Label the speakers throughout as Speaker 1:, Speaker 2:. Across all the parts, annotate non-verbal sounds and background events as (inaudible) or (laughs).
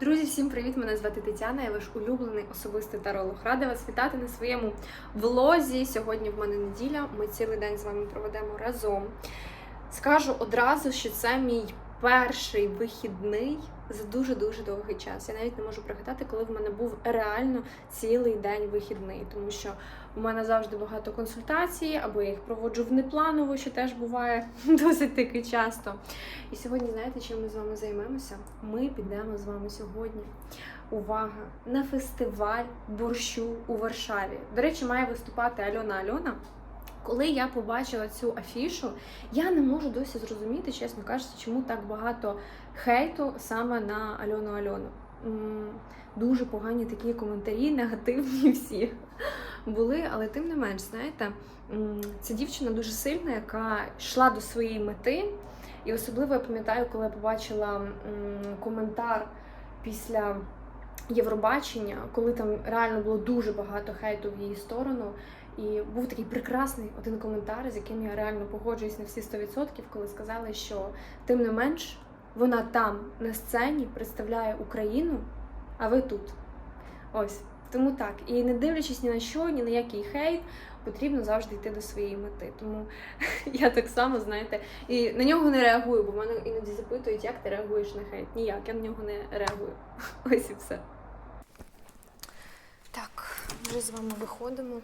Speaker 1: Друзі, всім привіт! Мене звати Тетяна, я ваш улюблений особистий таролог. Рада вас вітати на своєму влозі. Сьогодні в мене неділя. Ми цілий день з вами проведемо разом. Скажу одразу, що це мій перший вихідний за дуже-дуже довгий час. Я навіть не можу пригадати, коли в мене був реально цілий день вихідний, тому що у мене завжди багато консультацій, або я їх проводжу внепланово, що теж буває (laughs) досить таки часто. І сьогодні, знаєте, чим ми з вами займемося? Ми підемо з вами сьогодні. Увага! На фестиваль борщу у Варшаві. До речі, має виступати Альона Альона. Коли я побачила цю афішу, я не можу досі зрозуміти, чесно кажучи, чому так багато хейту саме на Альону Альону. Дуже погані такі коментарі, негативні (laughs) всі були, але тим не менш, знаєте, ця дівчина дуже сильна, яка йшла до своєї мети. І особливо я пам'ятаю, коли я побачила коментар після Євробачення, коли там реально було дуже багато хейту в її сторону. І був такий прекрасний один коментар, з яким я реально погоджуюсь на всі 100%, коли сказали, що тим не менш вона там на сцені представляє Україну, а ви тут. Ось. Тому так. І не дивлячись ні на що, ні на який хейт, потрібно завжди йти до своєї мети. Тому (laughs) я так само, знаєте, і на нього не реагую, бо мене іноді запитують, як ти реагуєш на хейт. Ніяк, я на нього не реагую. (laughs) Ось і все. Так, вже з вами виходимо.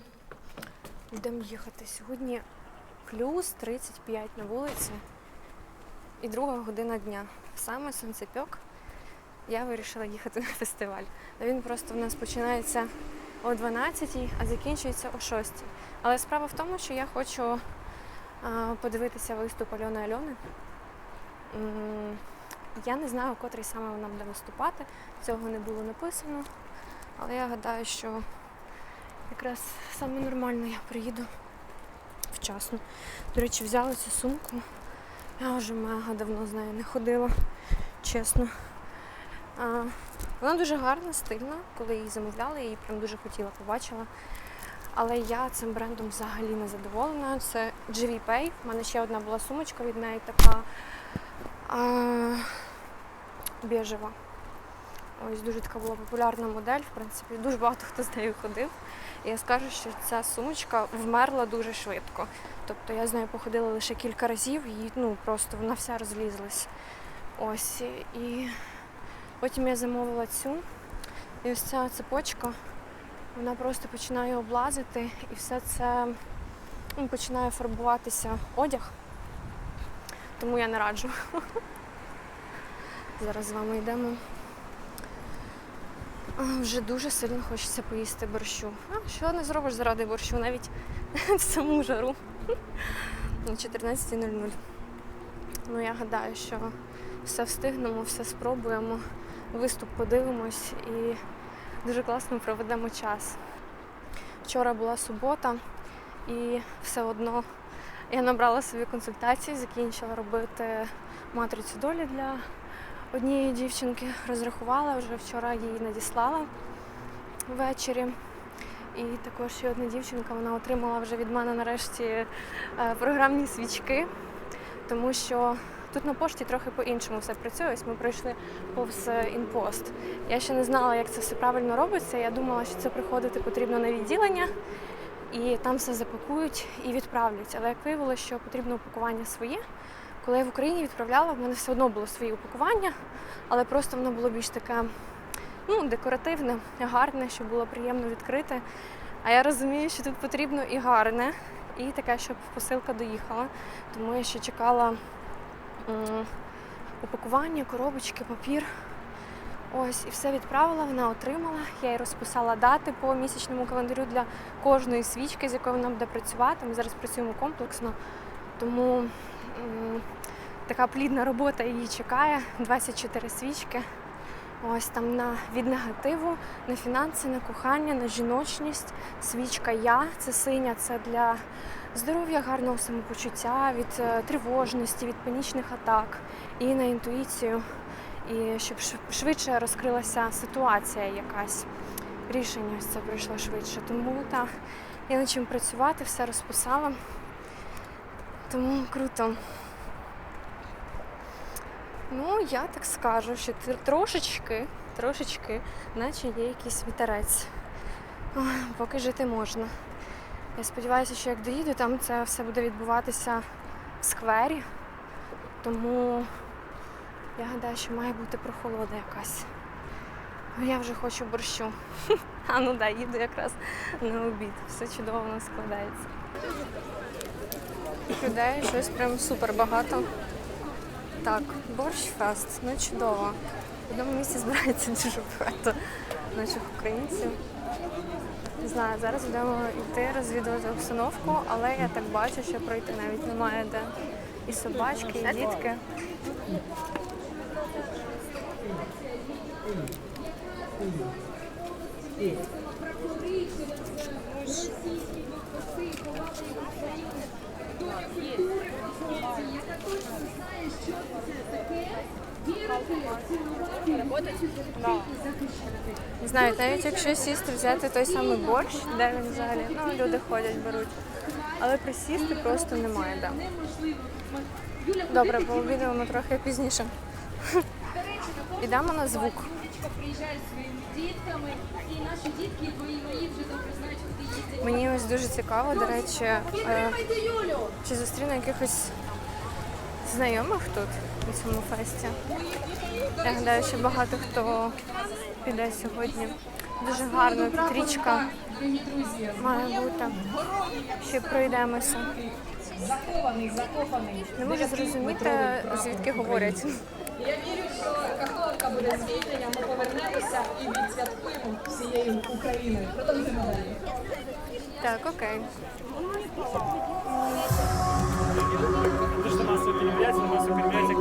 Speaker 1: Йдемо їхати. Сьогодні плюс 35 на вулиці і друга година дня. Саме сонцепьок. Я вирішила їхати на фестиваль. Він просто в нас починається о 12, а закінчується о 6. Але справа в тому, що я хочу подивитися виступ Альони Альони. Я не знаю, котрий саме вона буде виступати. Цього не було написано. Але я гадаю, що якраз саме нормально я приїду вчасно. До речі, взяла цю сумку. Я вже мега давно з нею не ходила, чесно. А, вона дуже гарна, стильна. Коли її замовляла, я її прям дуже хотіла, побачила. Але я цим брендом взагалі не задоволена. Це GV Pay. У мене ще одна була сумочка від неї така а, біжева. Ось дуже така була популярна модель, в принципі, дуже багато хто з нею ходив. І я скажу, що ця сумочка вмерла дуже швидко. Тобто я з нею походила лише кілька разів і ну, просто вона вся розлізлась. Ось. І потім я замовила цю. І ось ця цепочка, вона просто починає облазити і все це ну, починає фарбуватися одяг. Тому я не раджу. (laughs) Зараз з вами йдемо. Вже дуже сильно хочеться поїсти борщу. А, що не зробиш заради борщу, навіть в (laughs) саму жару. На 14.00. Ну, я гадаю, що все встигнемо, все спробуємо, виступ подивимось і дуже класно проведемо час. Вчора була субота, і все одно я набрала собі консультації, закінчила робити матрицю долі для однієї дівчинки розрахувала, вже вчора її надіслала ввечері. І також ще одна дівчинка вона отримала вже від мене нарешті е, програмні свічки, тому що тут на пошті трохи по-іншому все працює. Ось ми пройшли повз інпост. Я ще не знала, як це все правильно робиться. Я думала, що це приходити потрібно на відділення і там все запакують і відправлять. Але як виявилося, що потрібно упакування своє. Коли я в Україні відправляла, в мене все одно було своє упакування, але просто воно було більш таке ну, декоративне, гарне, щоб було приємно відкрити. А я розумію, що тут потрібно і гарне, і таке, щоб посилка доїхала. Тому я ще чекала упакування, коробочки, папір. Ось, і все відправила, вона отримала. Я їй розписала дати по місячному календарю для кожної свічки, з якою вона буде працювати. Ми зараз працюємо комплексно, тому така плідна робота її чекає. 24 свічки. Ось там на від негативу, на фінанси, на кохання, на жіночність. Свічка Я це синя, це для здоров'я, гарного самопочуття, від е, тривожності, від панічних атак і на інтуїцію, і щоб швидше розкрилася ситуація якась. Рішення ось це прийшло швидше. Тому так, я над чим працювати, все розписала. Тому круто. Ну, я так скажу, що трошечки трошечки, наче є якийсь вітерець. Ой, Поки жити можна. Я сподіваюся, що як доїду, там це все буде відбуватися в сквері. Тому я гадаю, що має бути прохолода якась. Ну, Я вже хочу борщу. (laughs) А ну да, їду якраз на обід. Все чудово складається. Людей щось прям супер багато. Так, борщ фест, ну чудово. В одному місці збирається дуже багато наших українців. Не знаю, зараз будемо йти розвідувати обстановку, але я так бачу, що пройти навіть немає де. І собачки, і дітки. Не знаю, навіть якщо сісти взяти той самий борщ, де він взагалі, ну люди ходять, беруть. Але присісти просто немає де. Добре, пообідаємо трохи пізніше. Ідемо на звук.
Speaker 2: приїжджають своїми дітками, і наші дітки, і твої мої вже добре знають, куди їздять.
Speaker 1: Мені ось дуже цікаво, до речі, е, чи зустріну якихось знайомих тут на цьому фесті. Я гадаю, що багато хто піде сьогодні. Дуже гарно, тут річка має бути. Ще пройдемося.
Speaker 3: Захований, закопаний.
Speaker 1: Не можу зрозуміти, звідки говорять.
Speaker 3: Я вірю, що Каховка буде звільнення, ми повернемося і відсвяткуємо всією Україною. Продовжуємо далі.
Speaker 1: Так, окей.
Speaker 4: То, что массовые мероприятия, массовые мероприятия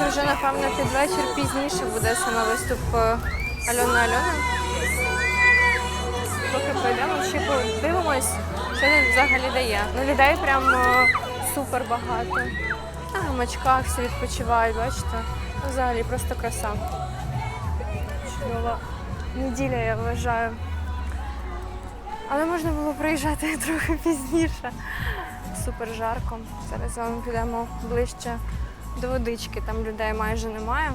Speaker 1: що вже напевно під вечір пізніше буде саме виступ е, Альони Альони. Поки пройдемо, ще подивимось, що він взагалі дає. Ну, людей прям е, супер багато. На гамачках всі відпочивають, бачите? Ну, взагалі просто краса. Чудова неділя, я вважаю. Але можна було приїжджати (laughs) трохи пізніше. Супер жарко. Зараз з вами підемо ближче до водички. Там людей майже немає.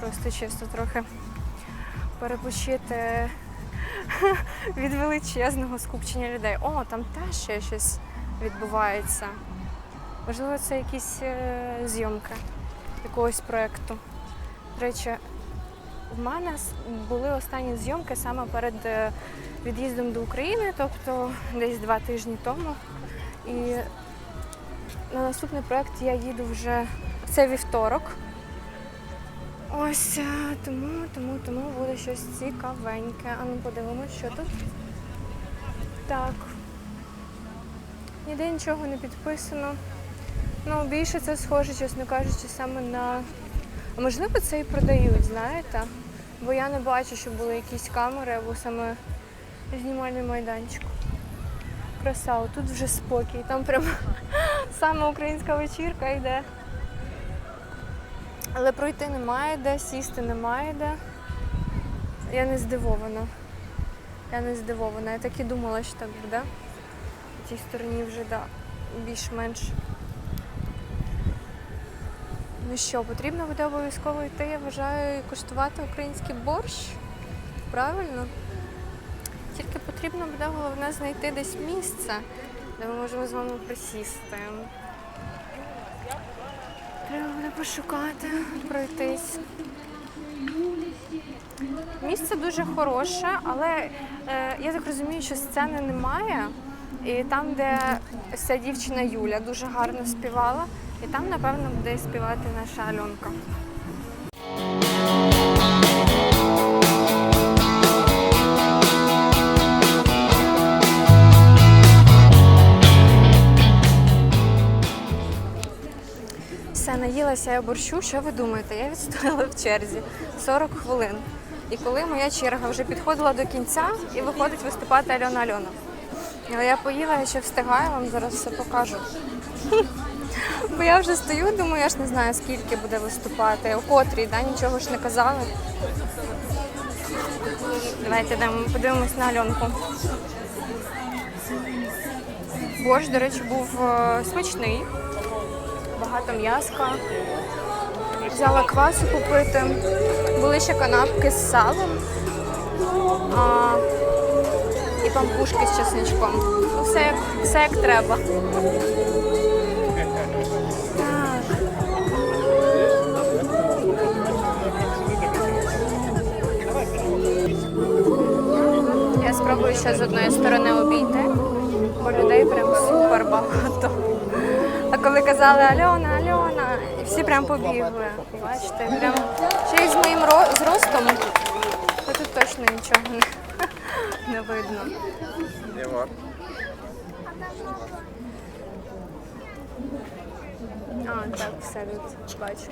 Speaker 1: Просто чисто трохи перепочити (laughs) від величезного скупчення людей. О, там теж ще щось відбувається. Можливо, це якісь е, зйомки якогось проєкту. До речі, в мене були останні зйомки саме перед е, від'їздом до України, тобто десь два тижні тому. І на наступний проєкт я їду вже в цей вівторок. Ось е, тому, тому, тому буде щось цікавеньке. А ну подивимось, що тут. Так. Ніде нічого не підписано. Ну, більше це схоже, чесно кажучи, саме на. А можливо, це і продають, знаєте? Бо я не бачу, що були якісь камери або саме знімальний майданчик. Краса, тут вже спокій. Там прям саме українська вечірка йде. Але пройти немає де, сісти немає де. Я не здивована. Я не здивована. Я так і думала, що так буде. В цій стороні вже да, більш-менш. Ну що, потрібно буде обов'язково йти, я вважаю, і куштувати український борщ. Правильно? Тільки потрібно буде головне знайти десь місце, де ми можемо з вами присісти. Треба буде пошукати, пройтись. Місце дуже хороше, але е, я так розумію, що сцени немає. І там, де ця дівчина Юля дуже гарно співала, і там, напевно, буде співати наша Альонка. Наїлася я борщу. Що ви думаєте? Я відстояла в черзі 40 хвилин. І коли моя черга вже підходила до кінця і виходить виступати Альона Альона. Але я поїла, я ще встигаю, вам зараз все покажу. Бо я вже стою, думаю, я ж не знаю, скільки буде виступати, о котрій, да, нічого ж не казали. Давайте йдемо, подивимось на Альонку. Борщ, до речі, був е, смачний, багато м'яска. Взяла квасу купити. Були ще канапки з салом а, і пампушки з чесничком. Ну, все, як, все як треба. Я спробую ще з одної сторони обійти, бо людей прям супер багато. А коли казали Альона, Альона, і всі прям побігли. Бачите, прям ще й з моїм зростом, то тут точно нічого не, (laughs) не видно. А, так, все тут бачу.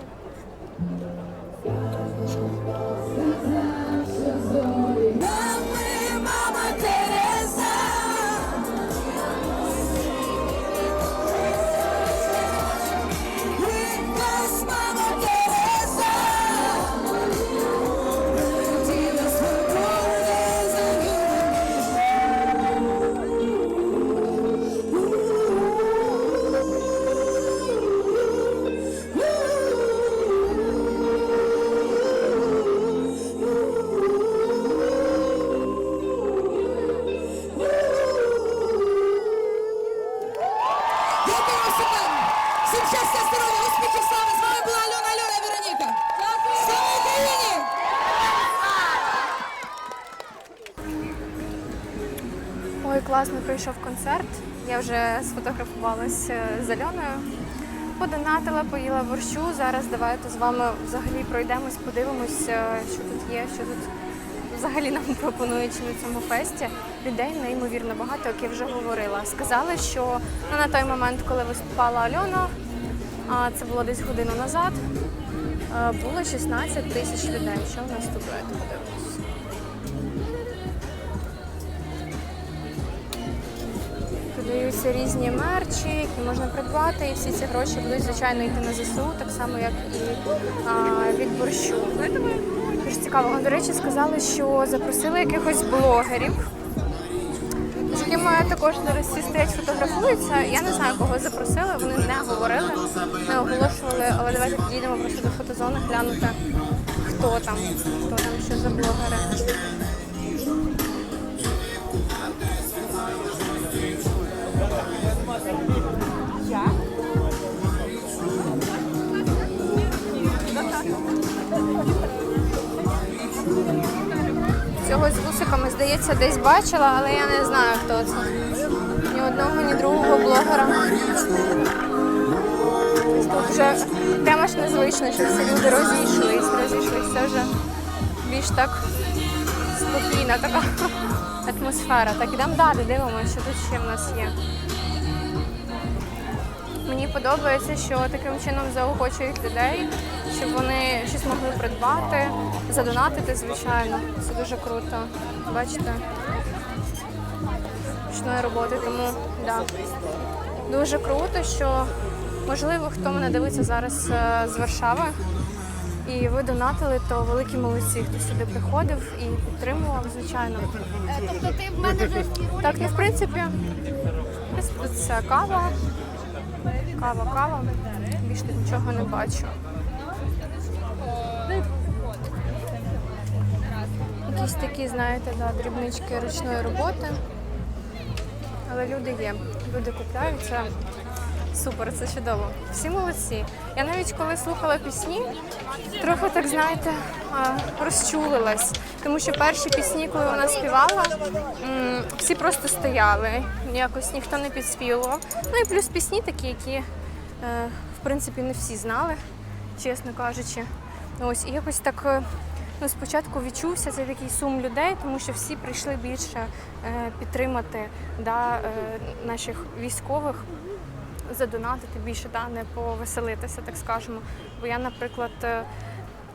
Speaker 1: Класно прийшов концерт. Я вже сфотографувалась е, з Альоною. Подонатила, поїла борщу. Зараз давайте з вами взагалі пройдемось, подивимось, е, що тут є, що тут взагалі нам (laughs) пропонують на цьому фесті. Людей неймовірно багато, як я вже говорила. Сказали, що ну, на той момент, коли виступала Альона, а це було десь годину назад, е, було 16 тисяч людей. Що в нас тут? Подивимось. Продаються різні мерчі, які можна придбати, і всі ці гроші будуть, звичайно, йти на ЗСУ, так само, як і а, від борщу. Дуже цікаво. До речі, сказали, що запросили якихось блогерів, з якими також зараз всі стоять, фотографуються. Я не знаю, кого запросили, вони не говорили, не оголошували, але давайте підійдемо просто до фотозони, глянути, хто там, хто там, що за блогери. Цього з вусиками, здається, десь бачила, але я не знаю, хто це. Ні одного, ні другого блогера. Тут вже прямо ж незвично, що всі люди розійшлись, розійшлись. Це вже більш так спокійна така атмосфера. Так, ідемо далі, дивимося, що тут ще в нас є. Мені подобається, що таким чином заохочують людей, щоб вони щось могли придбати, задонатити, звичайно. Це дуже круто. Бачите? Ручної роботи, тому да. дуже круто, що можливо, хто мене дивиться зараз е, з Варшави. І ви донатили, то великі молодці, хто сюди приходив і підтримував, звичайно.
Speaker 2: Тобто ти в мене вже
Speaker 1: Так, ну в принципі, це кава. Кава, кава. Більше нічого не бачу. Якісь такі, знаєте, да, дрібнички ручної роботи. Але люди є. Люди купляються. Супер, це чудово. Всі молодці. Я навіть коли слухала пісні, трохи так, знаєте, розчулилась. Тому що перші пісні, коли вона співала, всі просто стояли. Якось ніхто не підспівував. Ну і плюс пісні такі, які, е, в принципі, не всі знали, чесно кажучи. Ось, і якось так. е, Ну, спочатку відчувся цей такий сум людей, тому що всі прийшли більше е, підтримати да, е, наших військових, задонатити більше, да, не повеселитися, так скажемо. Бо я, наприклад, е,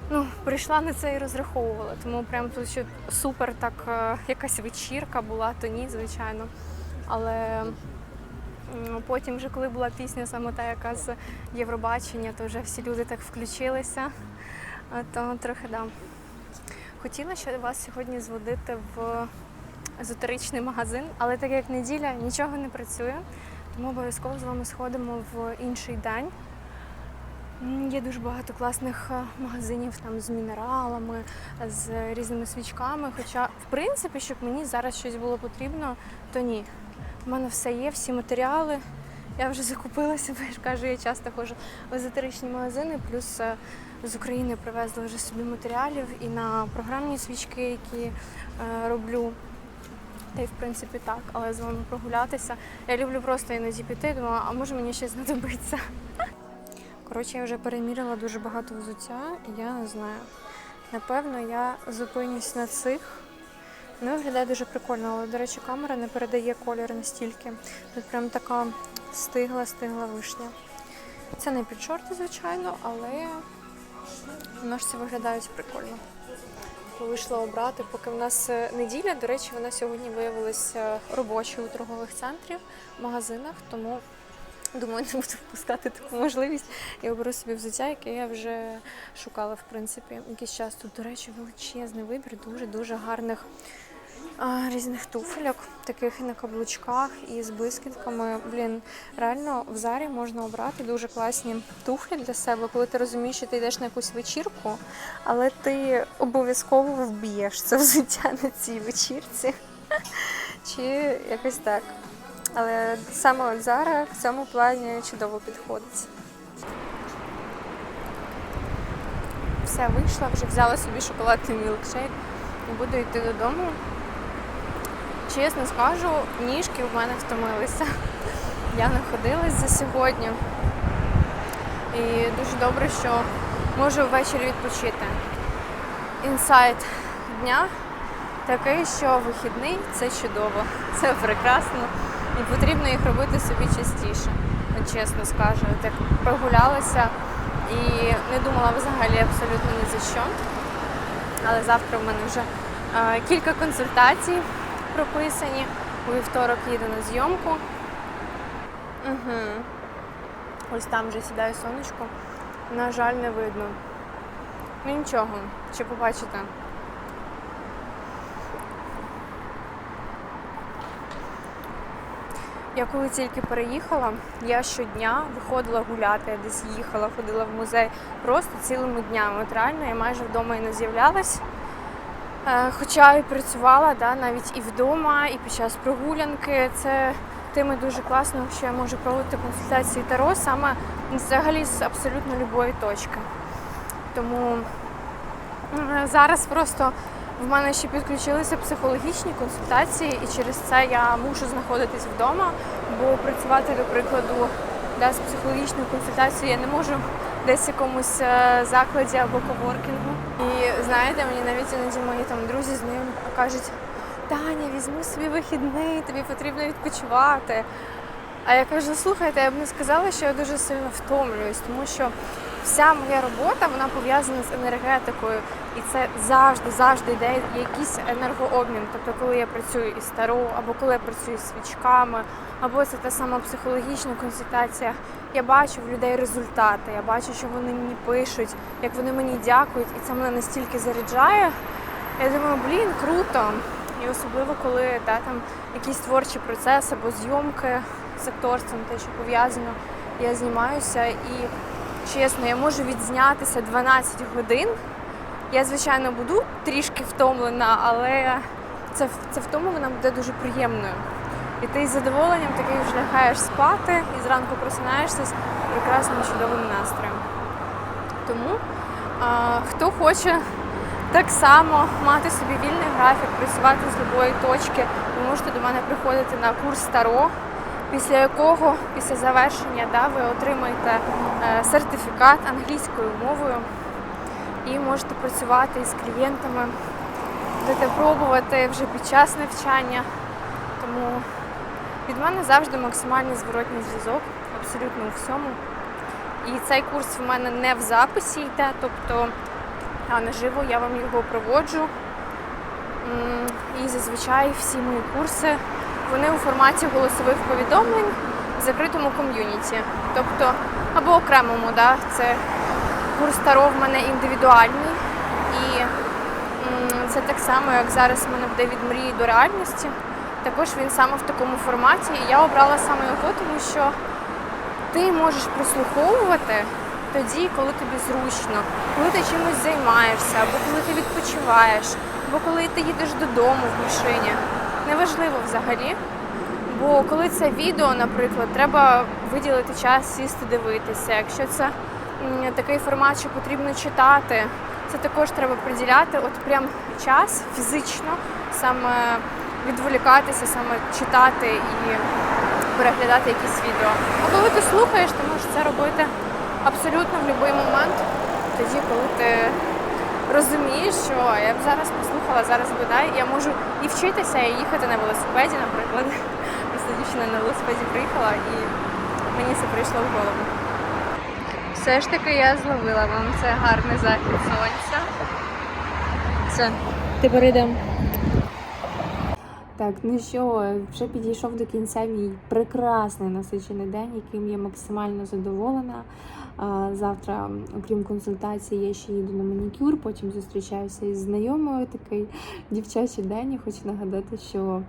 Speaker 1: ну, прийшла на це і розраховувала. Тому прям тут що супер так е, якась вечірка була, то ні, звичайно. Але потім, вже коли була пісня саме та, яка з Євробачення, то вже всі люди так включилися. Е, То трохи да. Хотіла ще вас сьогодні зводити в езотеричний магазин, але так як неділя нічого не працює, тому обов'язково з вами сходимо в інший день. Є дуже багато класних е, магазинів там з мінералами, з різними свічками. Хоча, в принципі, щоб мені зараз щось було потрібно, то ні. У мене все є, всі матеріали. Я вже закупилася, (laughs) бо я ж кажу, я часто ходжу в езотеричні магазини, плюс е, з України привезли вже собі матеріалів і на програмні свічки, які е, роблю. Та й в принципі так, але з вами прогулятися. Я люблю просто іноді піти, думаю, а може мені щось знадобиться. Коротше, я вже переміряла дуже багато взуття, і я не знаю. Напевно, я зупинюсь на цих. Ну, виглядає дуже прикольно, але, до речі, камера не передає колір настільки. Тут прям така стигла-стигла вишня. Це не під шорти, звичайно, але ножці виглядають прикольно. Вийшла обрати, поки в нас е, неділя. До речі, вона сьогодні виявилася робочою у торгових центрів, магазинах, тому думаю, не буду впускати таку можливість. Я оберу собі взуття, яке я вже шукала, в принципі, якийсь час. Тут, до речі, величезний вибір, дуже-дуже гарних різних туфельок, таких і на каблучках, і з блискітками. Блін, реально в зарі можна обрати дуже класні туфлі для себе, коли ти розумієш, що ти йдеш на якусь вечірку, але ти обов'язково вб'єш це взуття на цій вечірці. (laughs) Чи якось так. Але саме от зараз в цьому плані чудово підходить. Все, вийшла, вже взяла собі шоколадний мілкшейк і буду йти додому. Чесно скажу, ніжки в мене втомилися. Я находилась за сьогодні. І дуже добре, що можу ввечері відпочити. Інсайт дня такий, що вихідний це чудово, це прекрасно. І потрібно їх робити собі частіше. Чесно скажу, От як прогулялася і не думала взагалі абсолютно ні за що. Але завтра в мене вже е, кілька консультацій прописані. У вівторок їду на зйомку. Угу. Ось там вже сідає сонечко. На жаль, не видно. Ну нічого, ще побачите. Я коли тільки переїхала, я щодня виходила гуляти, я десь їхала, ходила в музей просто цілими днями. От реально я майже вдома і не з'являлась. Е, Хоча і працювала да, навіть і вдома, і під час прогулянки. Це тими дуже класно, що я можу проводити консультації Таро саме взагалі з абсолютно любої точки. Тому е, зараз просто в мене ще підключилися психологічні консультації, і через це я мушу знаходитись вдома, бо працювати, до прикладу, да, з психологічною консультацією я не можу десь в якомусь е, закладі або коворкінгу. І знаєте, мені навіть іноді мої там друзі з ним кажуть, Таня, візьми собі вихідний, тобі потрібно відпочивати. А я кажу, слухайте, я б не сказала, що я дуже сильно втомлююсь, тому що вся моя робота вона пов'язана з енергетикою, і це завжди, завжди йде якийсь енергообмін. Тобто, коли я працюю із таро, або коли я працюю з свічками, або це та сама психологічна консультація. Я бачу в людей результати, я бачу, що вони мені пишуть, як вони мені дякують, і це мене настільки заряджає. Я думаю, блін, круто. І особливо, коли та, там якийсь творчий процес або зйомки з акторством, те, що пов'язано, я знімаюся і чесно, я можу відзнятися 12 годин. Я, звичайно, буду трішки втомлена, але це, це втома вона буде дуже приємною. І ти з задоволенням такий вже лягаєш спати і зранку просинаєшся з прекрасним чудовим настроєм. Тому а, хто хоче так само мати собі вільний графік, працювати з будь-якої точки, ви можете до мене приходити на курс Таро, після якого, після завершення, да, ви отримаєте е, сертифікат англійською мовою і можете працювати із клієнтами, будете пробувати вже під час навчання. Тому від мене завжди максимальний зворотній зв'язок, абсолютно у всьому. І цей курс в мене не в записі йде, тобто а наживо я вам його проводжу. І зазвичай всі мої курси вони у форматі голосових повідомлень в закритому ком'юніті. Тобто, або окремому, да, це курс Таро в мене індивідуальний. І це так само, як зараз в мене буде від мрії до реальності. Також він саме в такому форматі. І я обрала саме його, тому що ти можеш прослуховувати тоді, коли тобі зручно, коли ти чимось займаєшся, або коли ти відпочиваєш, або коли ти їдеш додому в машині. Неважливо взагалі. Бо коли це відео, наприклад, треба виділити час сісти дивитися. Якщо це такий формат, що потрібно читати, це також треба приділяти от прям час фізично, саме відволікатися, саме читати і переглядати якісь відео. А коли ти слухаєш, ти можеш це робити абсолютно в будь-який момент, тоді, коли ти розумієш, що я б зараз послухала, зараз бодай, я можу і вчитися, і їхати на велосипеді, наприклад. (laughs) Просто дівчина на велосипеді приїхала і мені це прийшло в голову. Все ж таки я зловила вам це гарний захід сонця. Все, тепер йдемо. Так, ну що, вже підійшов до кінця мій прекрасний насичений день, яким я максимально задоволена. Завтра, окрім консультації, я ще їду на манікюр, потім зустрічаюся із знайомою. Такий дівчачий день. Я хочу нагадати, що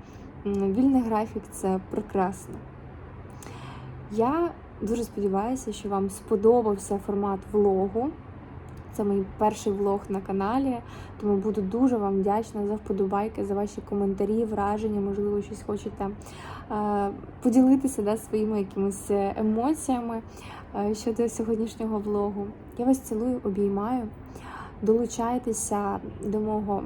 Speaker 1: вільний графік це прекрасно. Я дуже сподіваюся, що вам сподобався формат влогу. Це мій перший влог на каналі, тому буду дуже вам вдячна за вподобайки, за ваші коментарі, враження, можливо, щось хочете е, поділитися да, своїми якимись емоціями е, щодо сьогоднішнього влогу. Я вас цілую, обіймаю. Долучайтеся до мого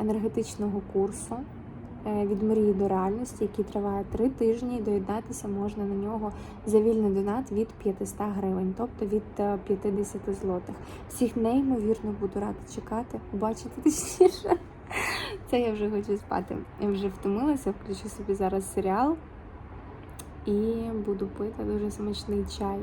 Speaker 1: енергетичного курсу е, від мрії до реальності, який триває три тижні. і Доєднатися можна на нього за вільний донат від 500 гривень, тобто від е, 50 злотих. Всіх неймовірно буду рада чекати, бачити точніше. (laughs) Це я вже хочу спати. Я вже втомилася, включу собі зараз серіал і буду пити дуже смачний чай.